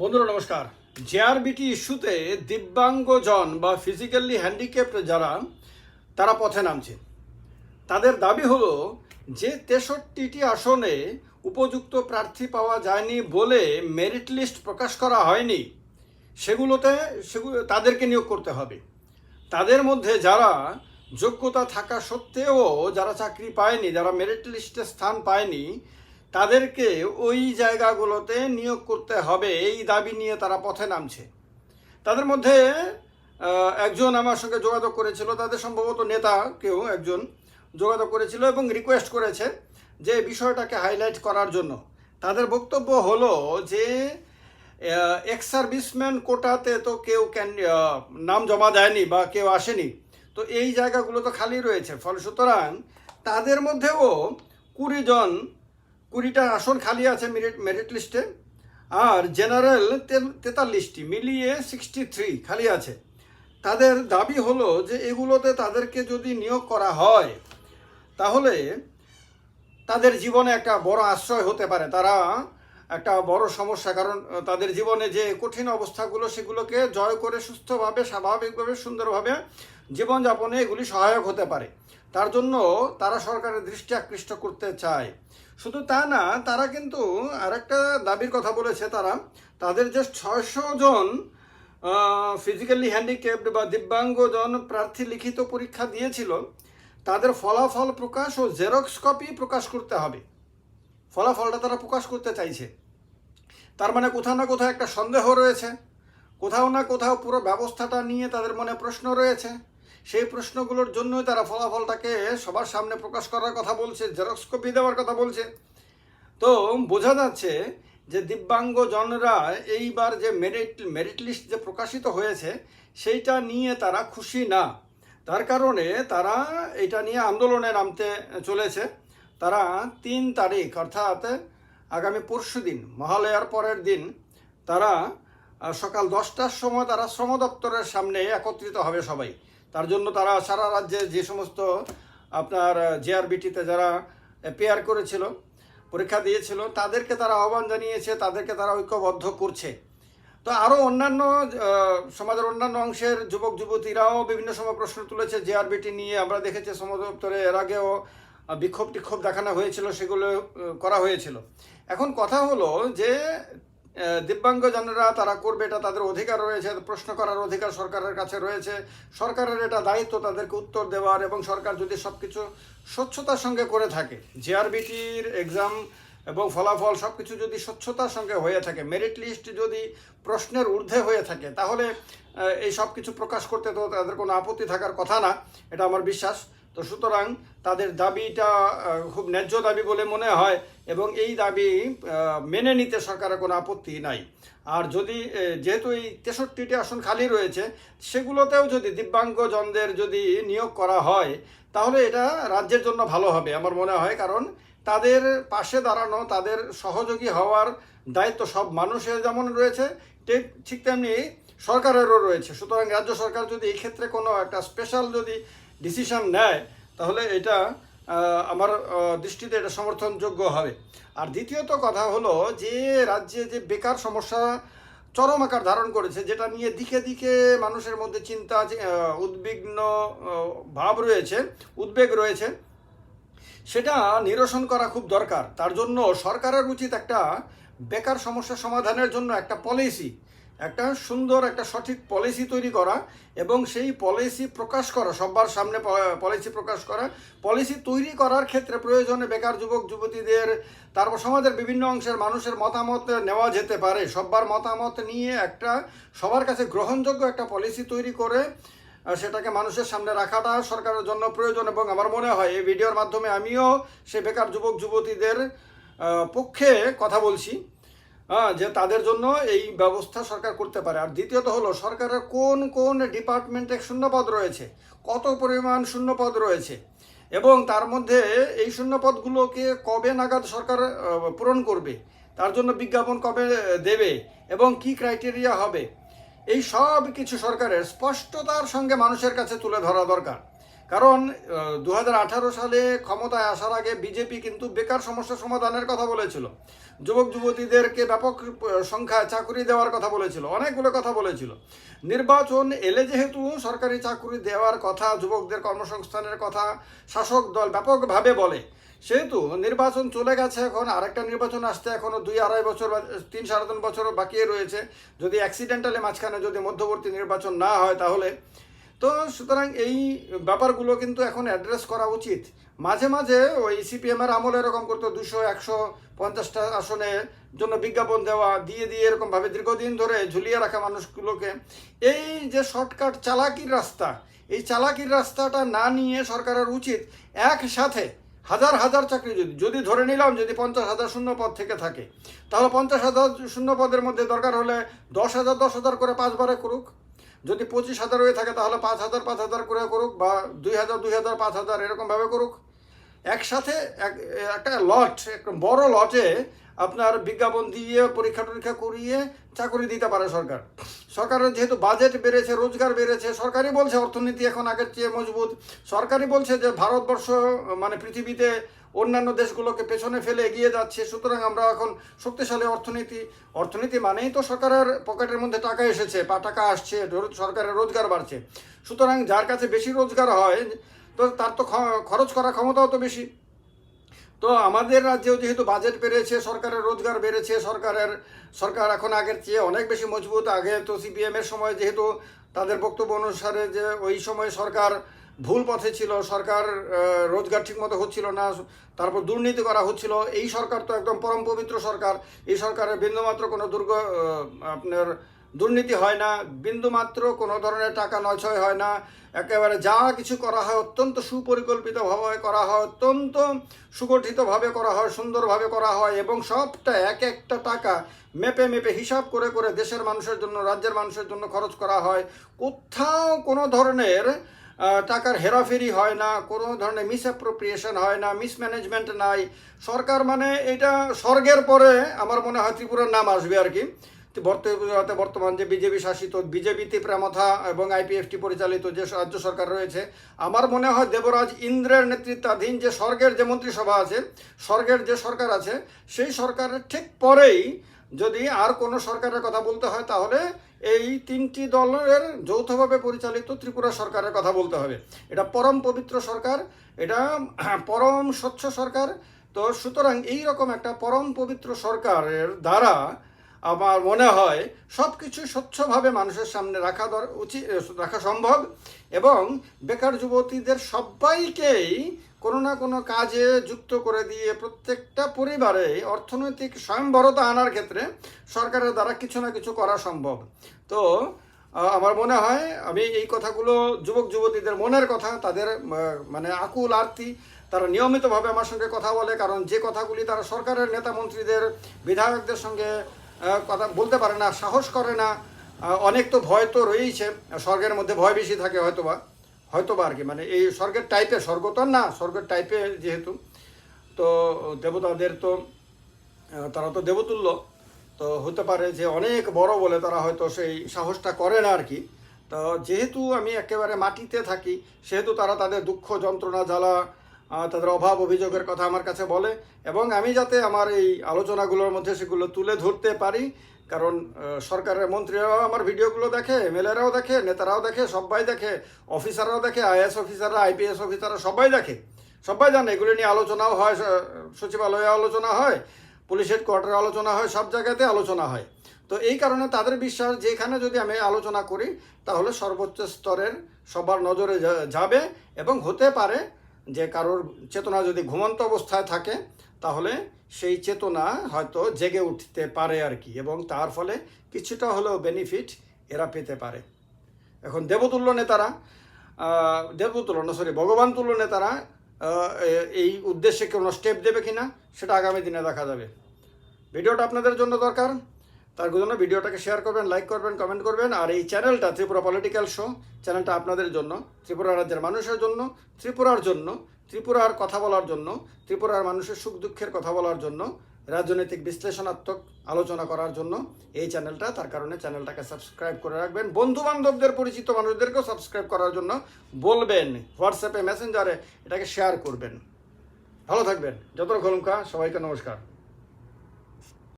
বন্ধুরা, নমস্কার। জেআরবিটি ইস্যুতে দিব্যাঙ্গজন বা ফিজিক্যালি হ্যান্ডিক্যাপ্ট যারা, তারা পথে নামছে। তাদের দাবি হলো যে তেষট্টিটি আসনে উপযুক্ত প্রার্থী পাওয়া যায়নি বলে মেরিট লিস্ট প্রকাশ করা হয়নি। সেগুলোতে সেগুলো তাদেরকে নিয়োগ করতে হবে। তাদের মধ্যে যারা যোগ্যতা থাকা সত্ত্বেও যারা চাকরি পায়নি, যারা মেরিট লিস্টে স্থান পায়নি তাদেরকে ওই জায়গাগুলোতে নিয়োগ করতে হবে, এই দাবি নিয়ে তারা পথে নামছে। তাদের মধ্যে একজন আমার সঙ্গে যোগাযোগ করেছিল, তাদের সম্ভবত নেতা কেউ একজন যোগাযোগ করেছিল এবং রিকোয়েস্ট করেছে যে বিষয়টাকে হাইলাইট করার জন্য। তাদের বক্তব্য হলো যে এক্স সার্ভিসম্যান কোটাতে তো কেউ ক্যান নাম জমা দেয়নি বা কেউ আসেনি। তো এই জায়গাগুলো তো খালি রয়েছে। ফলে সুতরাং তাদের মধ্যেও কুড়ি জন কুড়িটা আসন খালি আছে মেরিট লিস্টে আর জেনারেল তেতাল্লিশটি, মিলিয়ে সিক্সটি থ্রি খালি আছে। তাদের দাবি হলো যে এগুলোতে তাদেরকে যদি নিয়োগ করা হয়, তাহলে তাদের জীবনে একটা বড় আশ্রয় হতে পারে। তারা একটা বড় সমস্যা, কারণ তাদের জীবনে যে কঠিন অবস্থাগুলো, সেগুলোকে জয় করে সুস্থভাবে, স্বাভাবিকভাবে, সুন্দরভাবে জীবনযাপনে এগুলি সহায়ক হতে পারে। তার জন্য তারা সরকারের দৃষ্টি আকৃষ্ট করতে চায়। শুধু তা না, তারা কিন্তু আরেকটা দাবির কথা বলেছে তারা। তাদের যে ছয়শো জন ফিজিক্যালি হ্যান্ডিক্যাপড বা দিব্যাঙ্গজন প্রার্থী লিখিত পরীক্ষা দিয়েছিল, তাদের ফলাফল প্রকাশ ও জেরক্স কপি প্রকাশ করতে হবে। ফলাফলটা তারা প্রকাশ করতে চাইছে। তার মানে কোথাও না কোথাও একটা সন্দেহ রয়েছে। কোথাও না কোথাও পুরো ব্যবস্থাটা নিয়ে তাদের মনে প্রশ্ন রয়েছে। সেই প্রশ্নগুলোর জন্যই তারা ফলাফলটাকে সবার সামনে প্রকাশ করার কথা বলছে, জেরক্স কপি দেওয়ার কথা বলছে। তো বোঝা যাচ্ছে যে দিব্যাঙ্গজনরা এইবার যে মেরিট মেরিট লিস্ট যে প্রকাশিত হয়েছে, সেইটা নিয়ে তারা খুশি না। তার কারণে তারা এটা নিয়ে আন্দোলনে নামতে চলেছে। তারা তিন তারিখ, অর্থাৎ আগামী পরশু দিন, মহালয়ার পরের দিন তারা সকাল দশটার সময় তারা শ্রম দপ্তরের সামনে একত্রিত হবে সবাই। তার জন্য তারা সারা রাজ্যে যে সমস্ত আপনার জেআরবিটিতে যারা পেয়ার করেছিল, পরীক্ষা দিয়েছিল, তাদেরকে তারা আহ্বান জানিয়েছে, তাদেরকে তারা ঐক্যবদ্ধ করছে। তো আরও অন্যান্য সমাজের অন্যান্য অংশের যুবক যুবতীরাও বিভিন্ন সময় প্রশ্ন তুলেছে জেআরবিটি নিয়ে। আমরা দেখেছি শ্রম দপ্তরে এর আগেও বিক্ষোভ টিক্ষোভ দেখানো হয়েছিল, সেগুলো করা হয়েছিল। এখন কথা হলো যে দিব্যাঙ্গজনরা তারা করবে এটা তাদের অধিকার রয়েছে, প্রশ্ন করার অধিকার সরকারের কাছে রয়েছে। সরকারের এটা দায়িত্ব তাদেরকে উত্তর দেওয়ার এবং সরকার যদি সব কিছু স্বচ্ছতার সঙ্গে করে থাকে জেআরবিটির এক্সাম এবং ফলাফল সব কিছু যদি স্বচ্ছতার সঙ্গে হয়ে থাকে মেরিট লিস্ট যদি প্রশ্নের ঊর্ধ্বে হয়ে থাকে, তাহলে এই সব কিছু প্রকাশ করতে তো তাদের কোনো আপত্তি থাকার কথা না, এটা আমার বিশ্বাস। তো সুতরাং তাদের দাবিটা খুব ন্যায্য দাবি বলে মনে হয় এবং এই দাবি মেনে নিতে সরকারের কোনো আপত্তি নাই। আর যদি যেহেতু এই তেষট্টিটি আসন খালি রয়েছে, সেগুলোতেও যদি দিব্যাঙ্গজনদের যদি নিয়োগ করা হয়, তাহলে এটা রাজ্যের জন্য ভালো হবে আমার মনে হয়, কারণ তাদের পাশে দাঁড়ানো, তাদের সহযোগী হওয়ার দায়িত্ব সব মানুষের যেমন রয়েছে, ঠিক- ঠিক তেমনি সরকারেরও রয়েছে। সুতরাং রাজ্য সরকার যদি এই ক্ষেত্রে কোনো একটা স্পেশাল যদি ডিসিশন নেয়, তাহলে এটা আমার দৃষ্টিতে এটা সমর্থনযোগ্য হবে। আর দ্বিতীয়ত কথা হলো যে, রাজ্যে যে বেকার সমস্যা চরম আকার ধারণ করেছে, যেটা নিয়ে দিকে দিকে মানুষের মধ্যে চিন্তা উদ্বিগ্ন ভাব রয়েছে, উদ্বেগ রয়েছে, সেটা নিরসন করা খুব দরকার। তার জন্য সরকারের উচিত একটা বেকার সমস্যা সমাধানের জন্য একটা পলিসি একটা সুন্দর একটা সঠিক পলিসি তৈরি করা এবং সেই পলিসি প্রকাশ করা, সবার সামনে পলিসি প্রকাশ করা পলিসি তৈরি করার ক্ষেত্রে প্রয়োজনে বেকার যুবক, যুবতীদের, তারপর সমাজের বিভিন্ন অংশের মানুষের মতামত নেওয়া যেতে পারে। সবার মতামত নিয়ে একটা, সবার কাছে গ্রহণযোগ্য একটা পলিসি তৈরি করে সেটাকে মানুষের সামনে রাখাটা সরকারের জন্য প্রয়োজন এবং আমার মনে হয় এই ভিডিওর মাধ্যমে আমিও সে বেকার যুবক, যুবতীদের পক্ষে কথা বলছি। হ্যাঁ, যে তাদের জন্য এই ব্যবস্থা সরকার করতে পারে। আর দ্বিতীয়ত হলো সরকারের কোন কোন ডিপার্টমেন্টে শূন্যপদ রয়েছে? কত পরিমাণ শূন্যপদ রয়েছে? এবং তার মধ্যে এই শূন্যপদগুলোকে কবে নাগাদ সরকার পূরণ করবে? তার জন্য বিজ্ঞাপন কবে দেবে? এবং কি ক্রাইটেরিয়া হবে? এই সব কিছু সরকারের স্পষ্টতার সঙ্গে মানুষের কাছে তুলে ধরা দরকার। কারণ দু হাজার আঠারো সালে ক্ষমতায় আসার আগে বিজেপি কিন্তু বেকার সমস্যা সমাধানের কথা বলেছিল। যুবক, যুবতীদেরকে ব্যাপক সংখ্যায় চাকরি দেওয়ার কথা বলেছিল, অনেকগুলো কথা বলেছিল। নির্বাচন এলে যেহেতু সরকারি চাকরি দেওয়ার কথা, যুবকদের কর্মসংস্থানের কথা শাসক দল ব্যাপকভাবে বলে। সেহেতু নির্বাচন চলে গেছে এখন, আরেকটা নির্বাচন আসতে এখনও দুই আড়াই বছর তিন সাড়ে তিন বছর বাকি রয়েছে। যদি অ্যাক্সিডেন্টালি মাঝখানে যদি মধ্যবর্তী নির্বাচন না হয় তাহলে তো সুতরাং এই ব্যাপারগুলো কিন্তু এখন অ্যাড্রেস করা উচিত। মাঝে মাঝে ওই সিপিএমের আমলে এরকম করতো, দুশো, একশো, পঞ্চাশটা আসনের জন্য বিজ্ঞাপন দেওয়া, দিয়ে দিয়ে এরকমভাবে দীর্ঘদিন ধরে ঝুলিয়ে রাখা মানুষগুলোকে। এই যে শর্টকাট চালাকির রাস্তা, এই চালাকির রাস্তাটা না নিয়ে সরকারের উচিত একসাথে হাজার হাজার চাকরি যদি যদি ধরে নিলাম যদি পঞ্চাশ হাজার শূন্য পদ থেকে থাকে, তাহলে পঞ্চাশ হাজার শূন্য পদের মধ্যে দরকার হলে দশ হাজার দশ হাজার করে পাঁচবারে করুক। যদি পঁচিশ হাজার হয়ে থাকে, তাহলে পাঁচ হাজার পাঁচ হাজার করে করুক বা দুই হাজার দুই হাজার, পাঁচ হাজার এরকমভাবে করুক। একসাথে এক, একটা লট একটা বড় লটে আপনার বিজ্ঞাপন দিয়ে, পরীক্ষা টরীক্ষা করিয়ে চাকরি দিতে পারে সরকার। সরকারের যেহেতু বাজেট বেড়েছে, রোজগার বেড়েছে, সরকারই বলছে অর্থনীতি এখন আগের চেয়ে মজবুত। সরকারই বলছে যে ভারতবর্ষ মানে পৃথিবীতে অন্যান্য দেশগুলোকে পেছনে ফেলে এগিয়ে যাচ্ছে। সুতরাং আমরা এখন শক্তিশালী অর্থনীতি অর্থনীতি মানেই তো সরকারের পকেটের মধ্যে টাকা এসেছে বা টাকা আসছে সরকারের রোজগার বাড়ছে। সুতরাং যার কাছে বেশি রোজগার হয়, তো তার তো খরচ করার ক্ষমতাও তো বেশি। তো আমাদের রাজ্যেও যেহেতু বাজেট বেড়েছে, সরকারের রোজগার বেড়েছে, সরকারের, সরকার এখন আগের চেয়ে অনেক বেশি মজবুত। আগে তো সিপিএম এর সময় যেহেতু তাদের বক্তব্য অনুসারে যে ওই সময় সরকার ভুল পথে ছিল, সরকার রোজগার ঠিকমতো হচ্ছিল না, তারপর দুর্নীতি করা হচ্ছিল, এই সরকার তো একদম পরম পবিত্র সরকার, এই সরকারের বিন্দুমাত্র কোনো দুর্গ আপনার দুর্নীতি হয় না, বিন্দুমাত্র কোনো ধরনের টাকা নয়ছয় হয় না, একেবারে যা কিছু করা হয় অত্যন্ত সুপরিকল্পিতভাবে করা হয়, অত্যন্ত সুগঠিতভাবে করা হয়, সুন্দরভাবে করা হয়, এবং সবটা এক একটা টাকা মেপে মেপে হিসাব করে করে দেশের মানুষের জন্য, রাজ্যের মানুষের জন্য খরচ করা হয়। কোথাও কোনো ধরনের টাকার হেরাফেরি হয় না, কোনো ধরনের মিসঅ্যাপ্রোপ্রিয়েশন হয় না মিসম্যানেজমেন্ট নাই। সরকার মানে এটা স্বর্গের পরে আমার মনে হয় ত্রিপুরার নাম আসবে আর কি। বর্তমানে বর্তমান যে বিজেপি শাসিত, বিজেপি ত্রিপুরামথা এবং আইপিএফটি পরিচালিত যে রাজ্য সরকার রয়েছে, আমার মনে হয় দেবরাজ ইন্দ্রের নেতৃত্বাধীন যে স্বর্গের যে মন্ত্রিসভা আছে, স্বর্গের যে সরকার আছে, সেই সরকারের ঠিক পরেই যদি আর কোনো সরকারের কথা বলতে হয়, তাহলে এই তিনটি দলের যৌথভাবে পরিচালিত ত্রিপুরা সরকারের কথা বলতে হবে। এটা পরম পবিত্র সরকার, এটা পরম স্বচ্ছ সরকার। তো সুতরাং এই রকম একটা পরম পবিত্র সরকারের দ্বারা আমার মনে হয় সব কিছু স্বচ্ছভাবে মানুষের সামনে রাখা উচিত, রাখা সম্ভব এবং বেকার যুবতীদের সবাইকেই কোনো না কোনো কাজে যুক্ত করে দিয়ে প্রত্যেকটা পরিবারে অর্থনৈতিক স্বয়ংবরতা আনার ক্ষেত্রে সরকারের দ্বারা কিছু না কিছু করা সম্ভব। তো আমার মনে হয় আমি এই কথাগুলো যুবক যুবতীদের মনের কথা, তাদের মানে আকুল আরতি, তারা নিয়মিতভাবে আমার সঙ্গে কথা বলে, কারণ যে কথাগুলি তারা সরকারের নেতা মন্ত্রীদের, বিধায়কদের সঙ্গে কথা বলতে পারে না, সাহস করে না অনেক তো ভয় তো রয়েইছে, স্বর্গের মধ্যে ভয় বেশি থাকে হয়তোবা। হয়তোবা আর কি মানে এই স্বর্গের টাইপে স্বর্গ তো না, স্বর্গের টাইপে যেহেতু, তো দেবতাদের তো তারা তো দেবতুল্য, তো হতে পারে যে অনেক বড় বলে তারা হয়তো সেই সাহসটা করে না আর কি। তো যেহেতু আমি একেবারে মাটিতে থাকি, সেহেতু তারা তাদের দুঃখ যন্ত্রণা, জ্বালা তাদের অভাব অভিযোগের কথা আমার কাছে বলে। এবং আমি যাতে আমার এই আলোচনাগুলোর মধ্যে সেগুলো তুলে ধরতে পারি, কারণ সরকারের মন্ত্রীরাও আমার ভিডিওগুলো দেখে, এমএলএরাও দেখে, নেতারাও দেখে, সবাই দেখে, অফিসাররাও দেখে আইএস অফিসাররা, আইপিএস অফিসাররা সবাই দেখে। সবাই জানে, এগুলো নিয়ে আলোচনাও হয় সচিবালয়ে আলোচনা হয়, পুলিশ হেডকোয়ার্টারে আলোচনা হয়, সব জায়গাতে আলোচনা হয়। তো এই কারণে তাদের বিশ্বাস যেখানে যদি আমি আলোচনা করি, তাহলে সর্বোচ্চ স্তরের সবার নজরে যাবে এবং হতে পারে। যে কারোর চেতনা যদি ঘুমন্ত অবস্থায় থাকে, তাহলে সেই চেতনা হয়তো জেগে উঠতে পারে আর কি, এবং তার ফলে কিছুটা হলেও বেনিফিট এরা পেতে পারে। এখন দেবতুল্য নেতারা দেবতুল্য না সরি ভগবান তুল্য নেতারা এই উদ্দেশ্যে কোনো স্টেপ দেবে কিনা, সেটা আগামী দিনে দেখা যাবে। ভিডিওটা আপনাদের জন্য দরকার। তার জন্য ভিডিওটাকে শেয়ার করবেন লাইক করবেন কমেন্ট করবেন, আর এই চ্যানেলটা ত্রিপুরা পলিটিক্যাল শো চ্যানেলটা আপনাদের জন্য, ত্রিপুরা রাজ্যের মানুষের জন্য, ত্রিপুরার জন্য, ত্রিপুরার কথা বলার জন্য, ত্রিপুরার মানুষের সুখ দুঃখের কথা বলার জন্য, রাজনৈতিক বিশ্লেষণাত্মক আলোচনা করার জন্য এই চ্যানেলটা তার কারণে চ্যানেলটাকে সাবস্ক্রাইব করে রাখবেন। বন্ধু বান্ধবদের পরিচিত মানুষদেরকেও সাবস্ক্রাইব করার জন্য বলবেন হোয়াটসঅ্যাপে মেসেঞ্জারে এটাকে শেয়ার করবেন। ভালো থাকবেন। যত রকমকা সবাইকে নমস্কার।